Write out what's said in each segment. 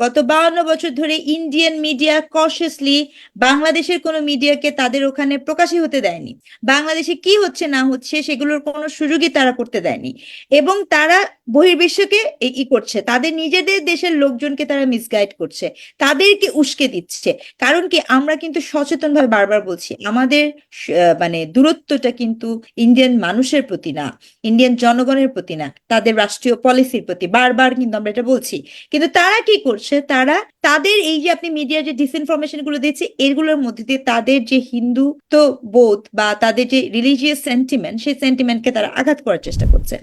গত বাউন্ন বছর ধরে ইন্ডিয়ান মিডিয়া কশিয়াসলি বাংলাদেশের কোনো মিডিয়াকে তাদের ওখানে প্রকাশই হতে দেয়নি। বাংলাদেশে কি হচ্ছে না হচ্ছে সেগুলোর কোনো সুযোগই তারা করতে দেয়নি। এবং তারা বহির্বিশ্বকে ই করছে। তাদের নিজেদের দেশের লোকজনকে তারা মিসগাইড করছে। তাদেরকে উস্কে দিচ্ছে। কারণ কি? আমরা কিন্তু সচেতন ভাবে বারবার বলছি, আমাদের মানে দূরত্বটা কিন্তু ইন্ডিয়ান মানুষের প্রতি না ইন্ডিয়ান জনগণের প্রতি না, তাদের রাষ্ট্রীয় পলিসির প্রতি। বারবার কিন্তু আমরা এটা বলছি। কিন্তু তারা কি করছে? তারা তাদের এই যে আপনি মিডিয়ার যে ডিসইনফরমেশনগুলো দিচ্ছে, এগুলোর মধ্যে দিয়ে তাদের যে হিন্দু তো বোধ বা তাদের যে রিলিজিয়াস সেন্টিমেন্ট সেই সেন্টিমেন্টকে তারা আঘাত করার চেষ্টা করছে।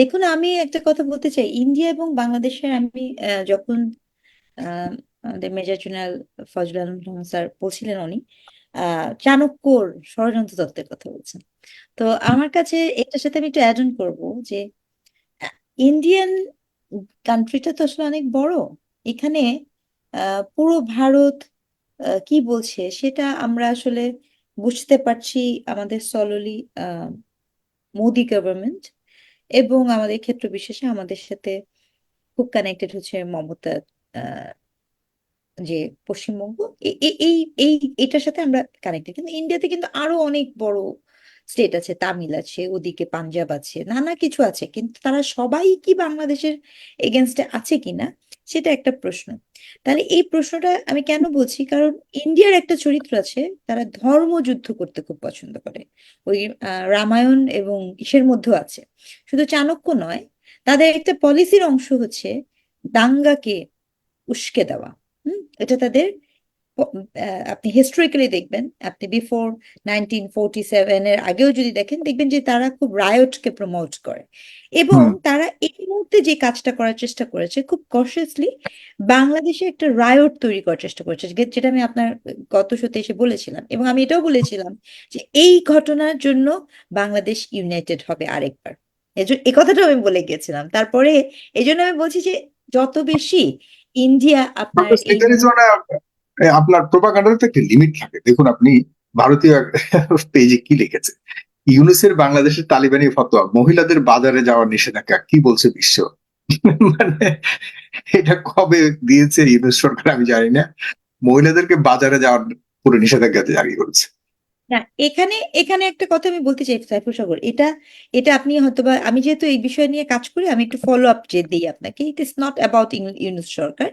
দেখুন, আমি একটা কথা বলতে চাই। ইন্ডিয়া এবং বাংলাদেশের আমি যখন আমাদের major general Fazal Alam sir বলছিলেন উনি চাণক্যর ষড়যন্ত্র তত্ত্বের কথা বলছেন। তো আমার কাছে এটার সাথে আমি একটু অ্যাড অন করব যে ইন্ডিয়ান কান্ট্রিটা তো আসলে অনেক বড়। এখানে পুরো ভারত কি বলছে সেটা আমরা আসলে বুঝতে পারছি আমাদের সললি মোদি গভর্নমেন্ট এবং আমাদের ক্ষেত্র বিশেষে আমাদের সাথে খুব কানেক্টেড হচ্ছে মমতা যে পশ্চিমবঙ্গ। এই এই, এটার সাথে আমরা কানেক্টেড কিন্তু ইন্ডিয়াতে কিন্তু আরও অনেক বড় স্টেট আছে। তামিল আছে, ওদিকে পাঞ্জাব আছে, নানা কিছু আছে। কিন্তু তারা সবাই কি বাংলাদেশের এগেনস্টে আছে কিনা? সেটা একটা প্রশ্ন। তাহলে এই প্রশ্নটা আমি কেন বলছি? কারণ ইন্ডিয়ার একটা চরিত্র আছে, তারা ধর্ম যুদ্ধ করতে খুব পছন্দ করে। ওই রামায়ণ এবং ইসের মধ্যেও আছে। শুধু চাণক্য নয়, তাদের একটা পলিসির অংশ হচ্ছে দাঙ্গাকে উস্কে দেওয়া। হম? এটা তাদের আপনি হিস্টোরিক্যালি দেখবেন আপনি বিফোর নাইনটিন ফোরটি সেভেন এর আগেও যদি দেখেন দেখবেন যে তারা খুব রায়টকে প্রমোট করে। এবং তারা এই মুহূর্তে যে কাজটা করার চেষ্টা করেছে খুব কশাসলি বাংলাদেশে একটা রায়ট তৈরি করার চেষ্টা করেছে যেটা আমি আপনার গত শোতে এসে বলেছিলাম। এবং আমি এটাও বলেছিলাম যে এই ঘটনার জন্য বাংলাদেশ ইউনাইটেড হবে আরেকবার। এজন্য এই কথাটাও আমি বলে গেছিলাম তারপরে এই জন্য আমি বলছি যে যত বেশি ইন্ডিয়া আপনার আপনার প্রোপাগান্ডার তো একটা লিমিট থাকে। দেখুন, আপনি ভারতীয় পেজে কি লিখেছে? ইউনুসের বাংলাদেশের তালিবানি ফতোয়া, মহিলাদের বাজারে যাওয়ার নিষেধাজ্ঞা, কি বলছে বিশ্ব? মানে এটা কবে দিয়েছে ইউনুস সরকার আমি জানি না। মহিলাদেরকে বাজারে যাওয়ার পুরো নিষেধাজ্ঞা জারি করেছে। না, এখানে এখানে একটা কথা আমি বলতে চাই, সাইফুল সাগর। এটা এটা আপনি হয়তো বা আমি যেহেতু এই বিষয় নিয়ে কাজ করি, আমি একটু ফলো আপ যে দিই আপনাকে। It is not about Yunus সরকার।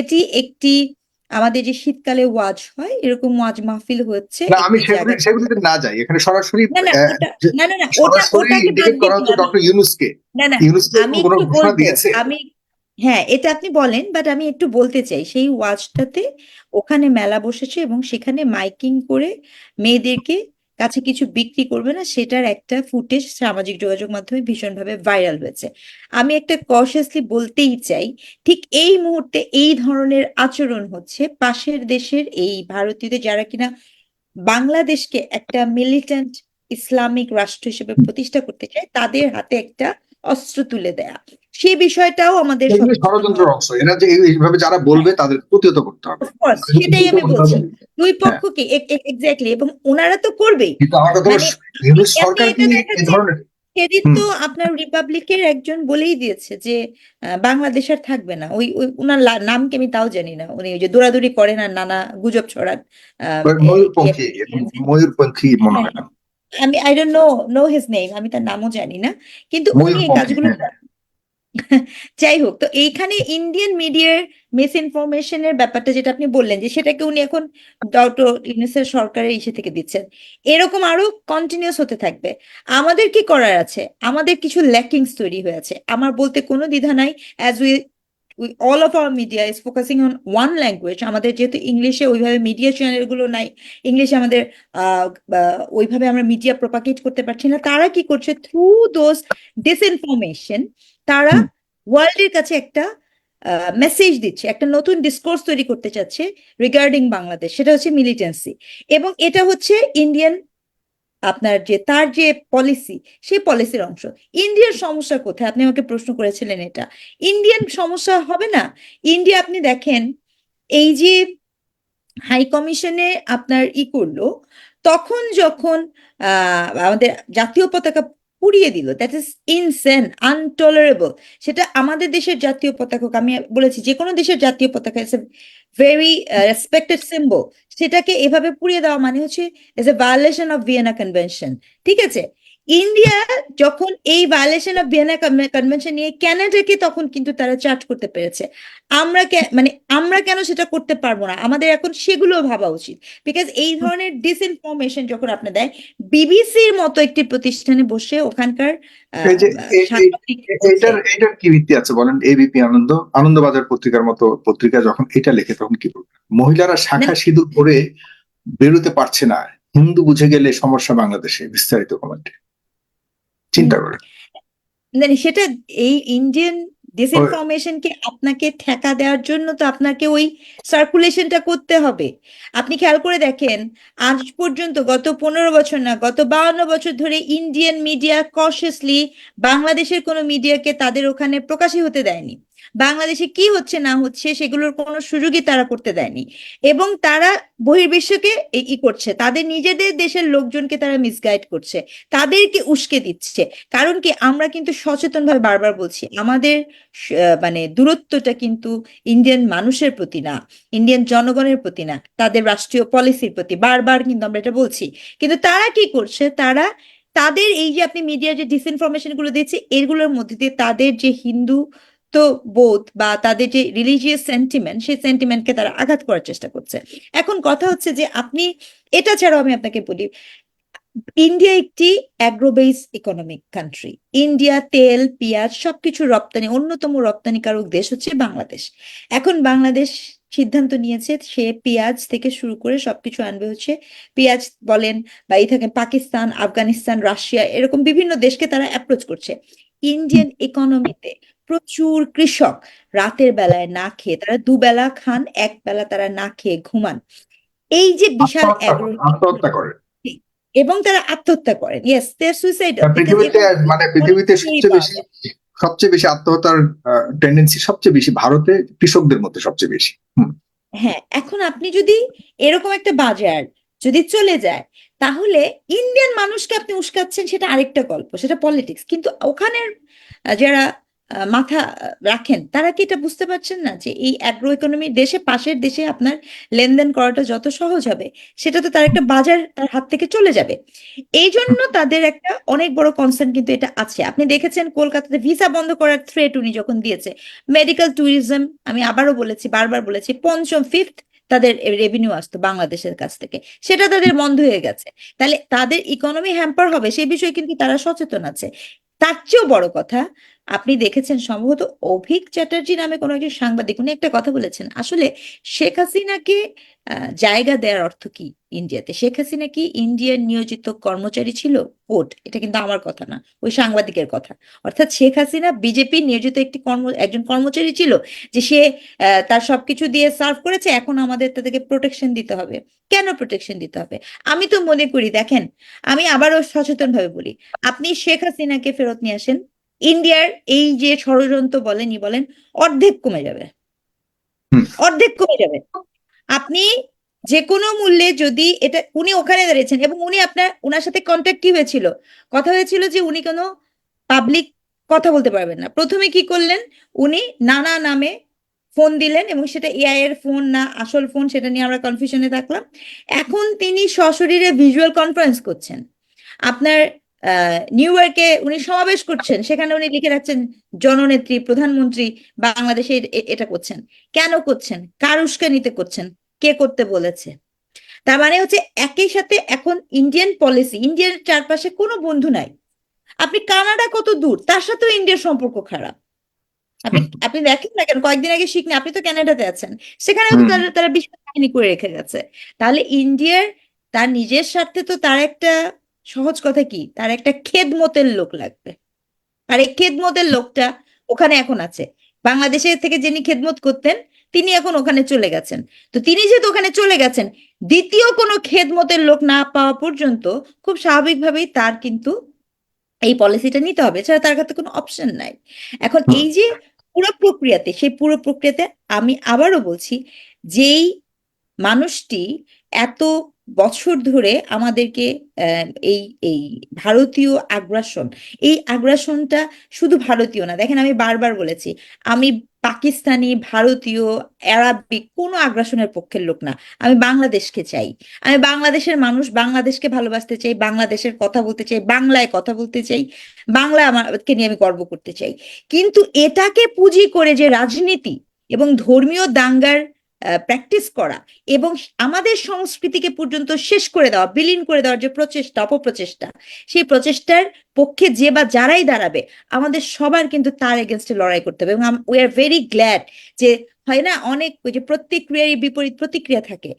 এটি একটি আমাদের যে শীতকালে ওয়াজ হয় এরকম ওয়াজ মাহফিল হচ্ছে না আমি সেগুলি সেগুলিতে না যাই। এখানে সরাসরি না না না না ওটা ওটাকে বাদ দিলাম। ডক্টর ইউনুসকে। না না আমি একটু বলতে আমি হ্যাঁ এটা আপনি বলেন বাট আমি একটু বলতে চাই সেই ওয়াজটাতে ওখানে মেলা বসেছে এবং সেখানে মাইকিং করে মেয়েদেরকে কাছে কিছু বিক্রি করবে না, সেটার একটা ফুটেজ সামাজিক যোগাযোগ মাধ্যমে ভীষণভাবে ভাইরাল হয়েছে। আমি একটা কশিয়াসলি বলতেই চাই, ঠিক এই মুহূর্তে এই ধরনের আচরণ হচ্ছে পাশের দেশের এই ভারতীয়দের যারা কিনা বাংলাদেশকে একটা মিলিটেন্ট ইসলামিক রাষ্ট্র হিসেবে প্রতিষ্ঠা করতে চায়, তাদের হাতে একটা অস্ত্র তুলে দেয়া। সেই বিষয়টাও আমাদের হওয়া অংশ। এরা যে এইভাবে যারা বলবে তাদের প্রতিহত করতে হবে। সেটাই আমি বলছি। দুই পক্ষকে এক্স্যাক্টলি এবং ওনারা তো করবেই। মানে হুম। তো আপনার রিপাবলিকের একজন বলেই দিয়েছে যে বাংলাদেশ আর থাকবে না। ওই ওই ওনার লা- নাম কি আমি তাও জানি না। উনি ওই যে দৌড়াদৌড়ি করেন আর নানা গুজব ছড়ান ময়ূরপঙ্খী ময়ূরপঙ্খী মনে হয় আমি I don't know know his name আমি তার নামও জানি না। কিন্তু উনি এই কাজগুলো হ্যাঁ। যাই হোক তো এইখানে ইন্ডিয়ান মিডিয়ার মিস ইনফরমেশনের ব্যাপারটা যেটা আপনি বললেন যে সেটাকে উনি এখন ডক্টর ইউনুসের সরকারের ইসে থেকে দিচ্ছেন। এরকম আরও কন্টিনিউস হতে থাকবে। আমাদের কি করার আছে? আমাদের কিছু ল্যাকিংস তৈরি হয়েছে আমার বলতে কোনো দ্বিধা নাই। As we we all of our media is focusing on one language আমাদের যেহেতু ইংলিশে ওইভাবে মিডিয়া চ্যানেলগুলো নাই ইংলিশে আমাদের ওইভাবে আমরা মিডিয়া প্রপাগেট করতে পারছি না। তারা কি করছে? থ্রু দোজ ডিসইনফরমেশন তারা। ওয়ার্ল্ডের কাছে একটা মেসেজ দিচ্ছে একটা নতুন ডিসকোর্স তৈরি করতে চাচ্ছে রিগার্ডিং বাংলাদেশ সেটা হচ্ছে মিলিটেন্সি এবং এটা হচ্ছে ইন্ডিয়ান আপনার যে, তার যে পলিসি সেই পলিসির অংশ। ইন্ডিয়ার সমস্যা কোথায়? আপনি আমাকে প্রশ্ন করেছিলেন এটা। ইন্ডিয়ান সমস্যা হবে না? ইন্ডিয়া, আপনি দেখেন, এই যে হাই কমিশনে আপনার ই করল, তখন যখন আমাদের জাতীয় পতাকা পুড়িয়ে দিল। দ্যাট ইজ ইনসেন আনটলারেবল সেটা আমাদের দেশের জাতীয় পতাকা আমি বলেছি যে কোনো দেশের জাতীয় পতাকা it's a very respected symbol সেটাকে এভাবে পুড়িয়ে দেওয়া মানে হচ্ছে is a violation of Vienna convention ঠিক আছে? ইন্ডিয়া যখন এই ভায়োলেশন অফ ভিয়েনা কনভেনশন নিয়ে ক্যানাডাকে তখন কিন্তু তারা চার্জ করতে পেরেছে। আমরা মানে আমরা কেন সেটা করতে পারব না? আমাদের এখন সেগুলো ভাবা উচিত। বিকজ এই ধরনের ডিসইনফরমেশন যখন আপনি দেয় বিবিসির মতো একটি প্রতিষ্ঠানে বসে ওখানকার এটার এটার কি ভিত্তি আছে বলেন? এবিপি আনন্দ আনন্দবাজার পত্রিকার মতো পত্রিকা যখন এটা লেখে তখন কি বলবেন মহিলারা শাখা সিঁদুর পরে বেরোতে পারছে না। হিন্দু বুঝে গেলে সমস্যা বাংলাদেশে বিস্তারিত কমেন্টে চিন্তা করে সেটা এই ইন্ডিয়ান ডিসইনফরমেশনকে আপনাকে ঠেকা দেওয়ার জন্য তো আপনাকে ওই সার্কুলেশনটা করতে হবে। আপনি খেয়াল করে দেখেন আজ পর্যন্ত গত পনেরো বছর না গত বাউন্ন বছর ধরে ইন্ডিয়ান মিডিয়া কশিয়াসলি বাংলাদেশের কোনো মিডিয়াকে তাদের ওখানে প্রকাশই হতে দেয়নি। বাংলাদেশে কি হচ্ছে না হচ্ছে সেগুলোর কোনো সুযোগই তারা করতে দেয়নি। এবং তারা বহির্বিশ্বকে ই- করছে, তাদের নিজেদের দেশের লোকজনকে তারা মিসগাইড করছে, তাদেরকে উস্কে দিচ্ছে। কারণ কি, আমরা কিন্তু সচেতন ভাবে বারবার বলছি, আমাদের মানে দূরত্বটা কিন্তু ইন্ডিয়ান মানুষের প্রতি না ইন্ডিয়ান জনগণের প্রতি না, তাদের রাষ্ট্রীয় পলিসির প্রতি, বারবার কিন্তু আমরা এটা বলছি। কিন্তু তারা কি করছে, তারা তাদের এই যে আপনি মিডিয়ার যে ডিসইনফরমেশনগুলো দিচ্ছে, এগুলোর মধ্যে দিয়ে তাদের যে হিন্দু বোধ বা তাদের যে রিলিজিয়াস সেন্টিমেন্ট সেই সেন্টিমেন্টকে তারা আঘাত করার চেষ্টা করছে। এখন কথা হচ্ছে যে আপনি, এটা ছাড়াও আমি আপনাকে বলি, ইন্ডিয়া একটি agro base economic country India তেল, পেঁয়াজ সবকিছু রপ্তানি, অন্যতম রপ্তানিকারক দেশ হচ্ছে বাংলাদেশ। এখন বাংলাদেশ সিদ্ধান্ত নিয়েছে, সে পেঁয়াজ থেকে শুরু করে সবকিছু আনবে হচ্ছে, পেঁয়াজ বলেন বা এই থাকে পাকিস্তান, আফগানিস্তান, রাশিয়া, এরকম বিভিন্ন দেশকে তারা অ্যাপ্রোচ করছে। ইন্ডিয়ান ইকোনমিতে প্রচুর কৃষক রাতের বেলায় না খেয়ে তারা দুবেলা খান এক বেলা তারা না খেয়ে ঘুমান। এই যে বিশাল আত্মহত্যা করে- এবং তারা আত্মহত্যা করেন। ইয়েস দে আর সুইসাইডাল পৃথিবীতে মানে পৃথিবীতে সবচেয়ে বেশি সবচেয়ে বেশি আত্মহত্যার টেন্ডেন্সি সবচেয়ে বেশি ভারতে কৃষকদের মধ্যে সবচেয়ে বেশি। হ্যাঁ এখন আপনি যদি এরকম একটা বাজার যদি চলে যায় তাহলে ইন্ডিয়ান মানুষকে আপনি উস্কাচ্ছেন সেটা আরেকটা গল্প সেটা পলিটিক্স কিন্তু ওখানের যারা মাথা রাখেন। তারা কি এটা বুঝতে পারছেন না যে এই অ্যাগ্রো ইকোনমির দেশে, পাশের দেশে আপনার লেনদেন করাটা যত সহজ হবে সেটা তো তার একটা বাজার তার হাত থেকে চলে যাবে। এই জন্য তাদের একটা অনেক বড় কনসার্ন কিন্তু এটা আছে। আপনি দেখেছেন কলকাতাতে ভিসা বন্ধ করার থ্রেট উনি যখন দিয়েছে মেডিকেল ট্যুরিজম আমি আবারও বলেছি, বারবার বলেছি, পঞ্চম ফিফথ তাদের রেভিনিউ আসতো বাংলাদেশের কাছ থেকে। সেটা তাদের বন্ধ হয়ে গেছে। তাহলে তাদের ইকোনমি হ্যাম্পার হবে সেই বিষয়ে কিন্তু তারা সচেতন আছে। তার চেয়েও বড় কথা, আপনি দেখেছেন সম্ভবত অভিক চ্যাটার্জি নামে কোনো একজন সাংবাদিক, উনি একটা কথা বলেছেন। আসলে শেখ হাসিনাকে জায়গা দেওয়ার অর্থ কি ইন্ডিয়াতে? শেখ হাসিনা কি ইন্ডিয়ার নিয়োজিত কর্মচারী ছিল? কোট এটা কিন্তু আমার কথা না ওই সাংবাদিকের কথা। অর্থাৎ শেখ হাসিনা বিজেপি নিয়োজিত একটি কর্ম একজন কর্মচারী ছিল যে সে তার সবকিছু দিয়ে সার্ভ করেছে এখন আমাদের তাদেরকে প্রোটেকশন দিতে হবে। কেন প্রোটেকশন দিতে হবে? আমি তো মনে করি দেখেন আমি আবারও সচেতন ভাবে বলি আপনি শেখ হাসিনাকে ফেরত নিয়ে আসেন ইন্ডিয়ার এই যে ষড়যন্ত্র বলেনই বলেন অর্ধেক কমে যাবে। অর্ধেক কমে যাবে। আপনি যে কোনো মূল্যে যদি এটা উনি ওখানে দাঁড়িয়েছেন এবং উনি আপনার ওনার সাথে কন্ট্যাক্ট কি হয়েছিল? কথা হয়েছিল যে উনি কোনো পাবলিক কথা বলতে পারবেন না। প্রথমে কি করলেন? উনি নানা নামে ফোন দিলেন এবং সেটা এআই এর ফোন না, আসল ফোন সেটা নিয়ে আমরা কনফিউশনে থাকলাম। এখন তিনি সশরীরে ভিজুয়াল কনফারেন্স করছেন। আপনার নিউ ইয়র্কে উনি সমাবেশ করছেন। সেখানে উনি লিখে রাখছেন, জননেত্রী, প্রধানমন্ত্রী বাংলাদেশে এটা করছেন। কেন করছেন? কার উস্কানিতে করছেন? কে করতে বলেছে? তার মানে হচ্ছে একই সাথে এখন ইন্ডিয়ান পলিসি ইন্ডিয়ার চারপাশে কোনো বন্ধু নাই। আপনি কানাডা কত দূর? তার সাথেও ইন্ডিয়ার সম্পর্ক খারাপ। আপনি আপনি দেখেন না কেন? কয়েকদিন আগে শিখনি আপনি তো কানাডাতে আছেন। হুম। তারা তারা বিশাল বাহিনী করে রেখে গেছে। তাহলে ইন্ডিয়ার তার নিজের স্বার্থে তো তার একটা সহজ কথা কি? তার একটা খেদমতের লোক লাগবে। আর এই খেদমতের লোকটা ওখানে এখন আছে। বাংলাদেশের থেকে যিনি খেদমত করতেন তিনি এখন ওখানে চলে গেছেন। তো তিনি যেহেতু ওখানে চলে গেছেন দ্বিতীয় কোনো খেদমতের লোক না পাওয়া পর্যন্ত খুব স্বাভাবিকভাবেই তার কিন্তু এই পলিসিটা নিতে হবে। এছাড়া তার কাছে কোনো অপশন নাই। এখন এই যে পুরো প্রক্রিয়াতে সেই পুরো প্রক্রিয়াতে আমি আবারও বলছি যেই মানুষটি এত বছর ধরে আমাদেরকে এই এই ভারতীয় আগ্রাসন এই আগ্রাসনটা শুধু ভারতীয় না দেখেন আমি বারবার বলেছি আমি পাকিস্তানি, ভারতীয়, আরাবিক কোনো আগ্রাসনের পক্ষের লোক না। আমি বাংলাদেশকে চাই। আমি বাংলাদেশের মানুষ, বাংলাদেশকে ভালোবাসতে চাই, বাংলাদেশের কথা বলতে চাই, বাংলায় কথা বলতে চাই, বাংলা আমাকে নিয়ে আমি গর্ব করতে চাই। কিন্তু এটাকে পুঁজি করে যে রাজনীতি এবং ধর্মীয় দাঙ্গার প্র্যাকটিস করা এবং আমাদের সংস্কৃতিকে পর্যন্ত শেষ করে দেওয়া, বিলীন করে দেওয়ার যে প্রচেষ্টা, অপপ্রচেষ্টা, সেই প্রচেষ্টার পক্ষে যে বা যারাই দাঁড়াবে, আমাদের সবার কিন্তু তার এগেনস্টে লড়াই করতে হবে এবং উই আর ভেরি গ্ল্যাড যে হয় না, অনেক ওই যে প্রতিক্রিয়ারই বিপরীত প্রতিক্রিয়া থাকে।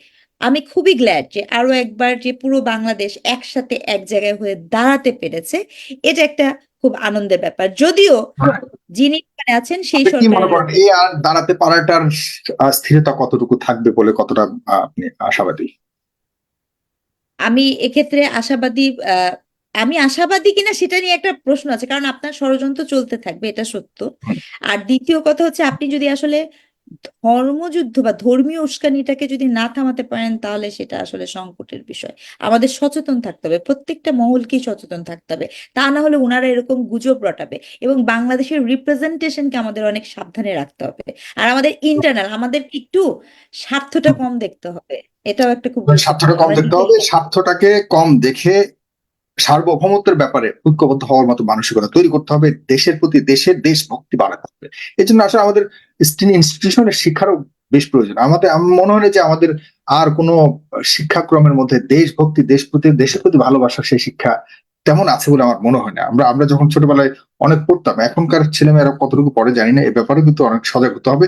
আমি খুবই গ্ল্যাড যে আরও একবার যে পুরো বাংলাদেশ একসাথে এক জায়গায় হয়ে দাঁড়াতে পেরেছে এটা একটা খুব আনন্দের ব্যাপার। যদিও যিনি আছেন সেই এই আর দাঁড়াতে পারাটার স্থিরতা কতটুকু থাকবে বলে কতটা আপনি আশাবাদী? আমি এক্ষেত্রে আশাবাদী আহ, আমি আশাবাদী কিনা সেটা নিয়ে একটা প্রশ্ন আছে কারণ আপনার ষড়যন্ত্র চলতে থাকবে এটা সত্য। আর দ্বিতীয় কথা হচ্ছে আপনি যদি আসলে ধর্মযুদ্ধ বা ধর্মীয় উস্কানিটাকে যদি না থামাতে পারেন, তাহলে সেটা আসলে সংকটের বিষয়। আমাদের সচেতন থাকতে হবে, প্রত্যেকটা মহলকেই সচেতন থাকতে হবে। তা না হলে ওনারা এরকম গুজব রটাবে এবং বাংলাদেশের রিপ্রেজেন্টেশনকে আমাদের অনেক সাবধানে রাখতে হবে। আর আমাদের ইন্টারনাল আমাদের একটু স্বার্থটা কম দেখতে হবে। এটাও একটা খুব স্বার্থটা কম দেখতে হবে, স্বার্থটাকে কম দেখে সার্বভৌমত্বের ব্যাপারে ঐক্যবদ্ধ হওয়ার মতো মানসিকতা তৈরি করতে হবে, দেশের প্রতি দেশের দেশভক্তি বাড়াতে হবে। এই জন্য আসলে আমাদের ইনস্টিটিউশনের শিক্ষারও বেশ প্রয়োজন। আমাদের মনে হয় যে আমাদের আর কোনো শিক্ষাক্রমের মধ্যে দেশভক্তি দেশ প্রতি, দেশের প্রতি ভালোবাসা সেই শিক্ষা তেমন আছে বলে আমার মনে হয় না। আমরা আমরা যখন ছোটবেলায় অনেক পড়তাম, এখনকার ছেলেমেয়েরা কতটুকু পড়ে জানি না, এ ব্যাপারে কিন্তু অনেক সজাগ হতে হবে।